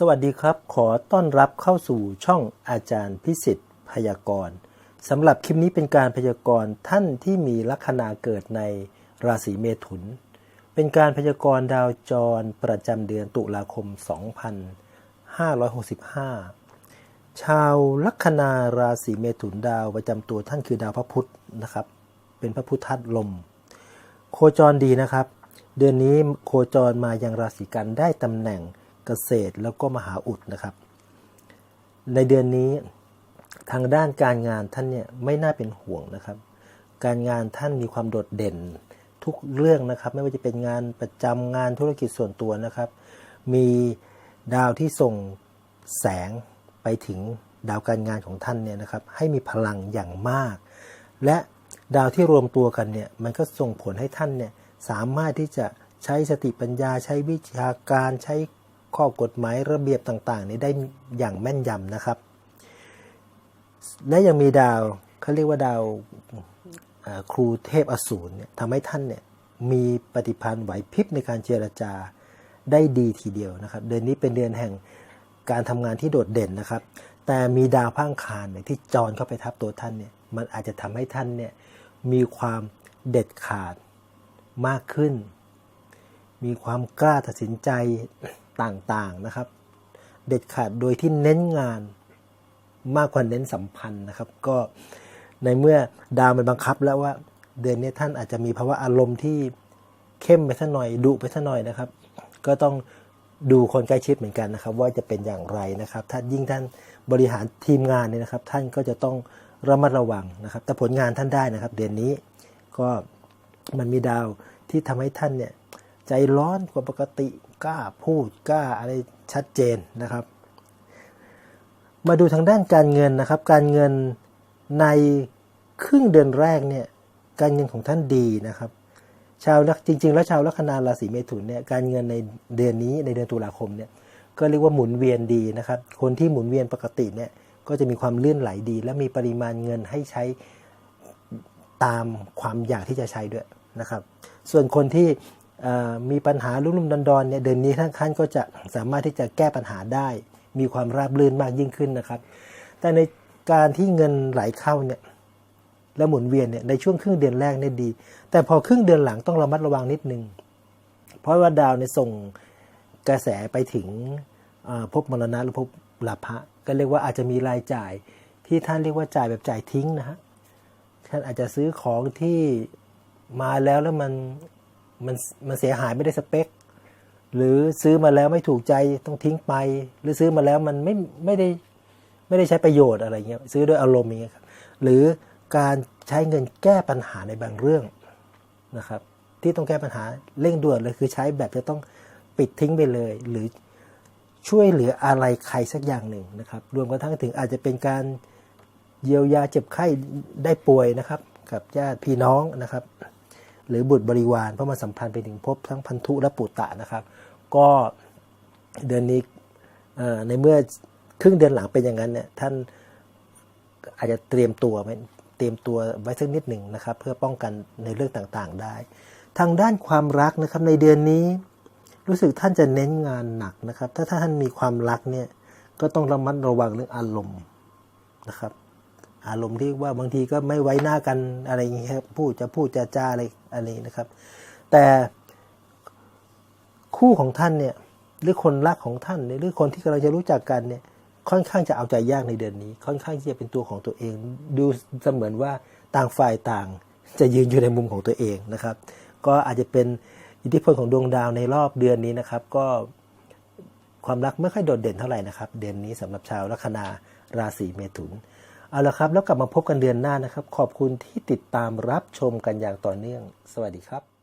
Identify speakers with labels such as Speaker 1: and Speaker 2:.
Speaker 1: สวัสดีครับ ขอต้อนรับเข้าสู่ช่องอาจารย์พิสิทธิ์พยากรณ์สำหรับคลิปนี้เป็นการพยากรณ์ท่านที่มีลัคนาเกิดในราศีเมถุน เป็นการพยากรณ์ดาวจรประจำเดือนตุลาคม 2565 ชาวลัคนาราศีเมถุนดาวประจำตัวท่านคือดาวพระพุธนะครับ เป็นพระพุทธัตลม โคจรดีนะครับ เดือนนี้โคจรมายังราศีกันได้ตำแหน่ง เกษตรแล้วก็มหาอุดนะครับ ในเดือนนี้ทางด้านการงานท่านเนี่ยไม่น่าเป็นห่วงนะครับ การงานท่านมีความโดดเด่นทุกเรื่องนะครับ ไม่ว่าจะเป็นงานประจำงานธุรกิจส่วนตัวนะครับ มีดาวที่ส่งแสงไปถึงดาวการงานของท่านเนี่ยนะครับ ให้มีพลังอย่างมาก และดาวที่รวมตัวกันเนี่ยมันก็ส่งผลให้ท่านเนี่ยสามารถที่จะใช้สติปัญญา ใช้วิชาการใช้ ข้อกฎหมายระเบียบต่างๆนี้ได้อย่างแม่นยำนะครับ และยังมีดาวเขาเรียกว่าดาวครูเทพอสูรเนี่ยทำให้ท่านเนี่ยมีปฏิพันธ์ไหวพริบในการเจรจาได้ดีทีเดียวนะครับ เดือนนี้เป็นเดือนแห่งการทำงานที่โดดเด่นนะครับ แต่มีดาวพังคารเนี่ยที่จรเข้าไปทับตัวท่านเนี่ยมันอาจจะทำให้ท่านเนี่ยมีความเด็ดขาดมากขึ้น มีความกล้าตัดสินใจ ต่างๆนะครับ เด็ดขาดโดยที่เน้นงานมากกว่าเน้นสัมพันธ์นะครับ ก็ในเมื่อดาวมันบังคับแล้วว่า เดือนนี้ท่านอาจจะมีภาวะอารมณ์ที่เข้มไปสักหน่อยดุไปสักหน่อยนะครับ ก็ต้องดูคนใกล้ชิดเหมือนกันนะครับ ว่าจะเป็นอย่างไรนะครับ ถ้ายิ่งท่านบริหารทีมงานเนี่ยนะครับ ท่านก็จะต้องระมัดระวังนะครับ แต่ผลงานท่านได้นะครับ เดือนนี้ก็มันมีดาวที่ทำให้ท่านเนี่ยใจร้อนกว่าปกติ กล้าพูดกล้าอะไรชัดเจนนะครับ มาดูทางด้านการเงินนะครับ การเงินในครึ่งเดือนแรกเนี่ยการเงินของท่านดีนะครับ ชาวลัคจริง ๆ แล้วชาวลัคนาราศีเมถุนเนี่ยการเงินในเดือนนี้ในเดือนตุลาคมเนี่ยก็เรียกว่าหมุนเวียนดีนะครับ คนที่หมุนเวียนปกติเนี่ยก็จะมีความเลื่อนไหลดี และมีปริมาณเงินให้ใช้ตามความอยากที่จะใช้ด้วยนะครับ ส่วนคนที่ มีปัญหาลุ่มๆดอนๆเนี่ยเดือนนี้ท่านท่านก็จะสามารถที่จะแก้ปัญหาได้ มีความราบรื่นมากยิ่งขึ้นนะครับ แต่ในการที่เงินไหลเข้าเนี่ยและหมุนเวียนเนี่ยในช่วงครึ่งเดือนแรกเนี่ยดี แต่พอครึ่งเดือนหลังต้องระมัดระวังนิดนึง เพราะว่าดาวเนี่ยส่งกระแสไปถึงเอ่อภพมรณะหรือภพลาภะก็เรียกว่าอาจจะมีรายจ่ายที่ท่านเรียกว่าจ่ายแบบจ่ายทิ้งนะฮะท่านอาจจะซื้อของที่มาแล้วแล้วมัน มันมันเสียหายไม่ได้สเปค หรือซื้อมาแล้วไม่ถูกใจต้องทิ้งไป หรือซื้อมาแล้วมันไม่ไม่ได้ไม่ได้ใช้ประโยชน์อะไรเงี้ยซื้อด้วยอารมณ์อย่างเงี้ยครับหรือการใช้เงินแก้ปัญหาในบางเรื่องนะครับ ที่ต้องแก้ปัญหาเร่งด่วนเลยคือใช้แบบจะต้องปิดทิ้งไปเลย หรือช่วยเหลืออะไรใครสักอย่างหนึ่งนะครับ รวมกระทั่งถึงอาจจะเป็นการเยียวยาเจ็บไข้ได้ป่วยนะครับ กับญาติพี่น้องนะครับ หรือบุตรบริวารเพราะมันสัมพันธ์ไปถึงภพทั้งพันธุและปุตตะนะครับ ก็เดือนนี้ในเมื่อครึ่งเดือนหลังเป็นอย่างนั้นเนี่ยท่านอาจจะเตรียมตัวไว้เตรียมตัวไว้สักนิดหนึ่งนะครับ เพื่อป้องกันในเรื่องต่างๆได้ ทางด้านความรักนะครับในเดือนนี้ รู้สึกท่านจะเน้นงานหนักนะครับ ถ้าท่านมีความรักเนี่ยก็ต้องระมัดระวังเรื่องอารมณ์นะครับ อารมณ์ที่ว่าบางทีก็ไม่ไว้หน้ากันอะไรอย่างเงี้ยครับพูดจะพูดจะจาอะไรอะไรนะครับ แต่คู่ของท่านเนี่ยหรือคนรักของท่านหรือคนที่กำลังจะรู้จักกันเนี่ยค่อนข้างจะเอาใจยากในเดือนนี้ ค่อนข้างที่จะเป็นตัวของตัวเอง ดูเสมือนว่าต่างฝ่ายต่างจะยืนอยู่ในมุมของตัวเองนะครับ ก็อาจจะเป็นอิทธิพลของดวงดาวในรอบเดือนนี้นะครับ ก็ความรักไม่ค่อยโดดเด่นเท่าไหร่นะครับ เดือนนี้สำหรับชาวลัคนาราศีเมถุน เอาละครับ แล้วกลับมาพบกันเดือนหน้านะครับ ขอบคุณที่ติดตามรับชมกันอย่างต่อเนื่อง สวัสดีครับ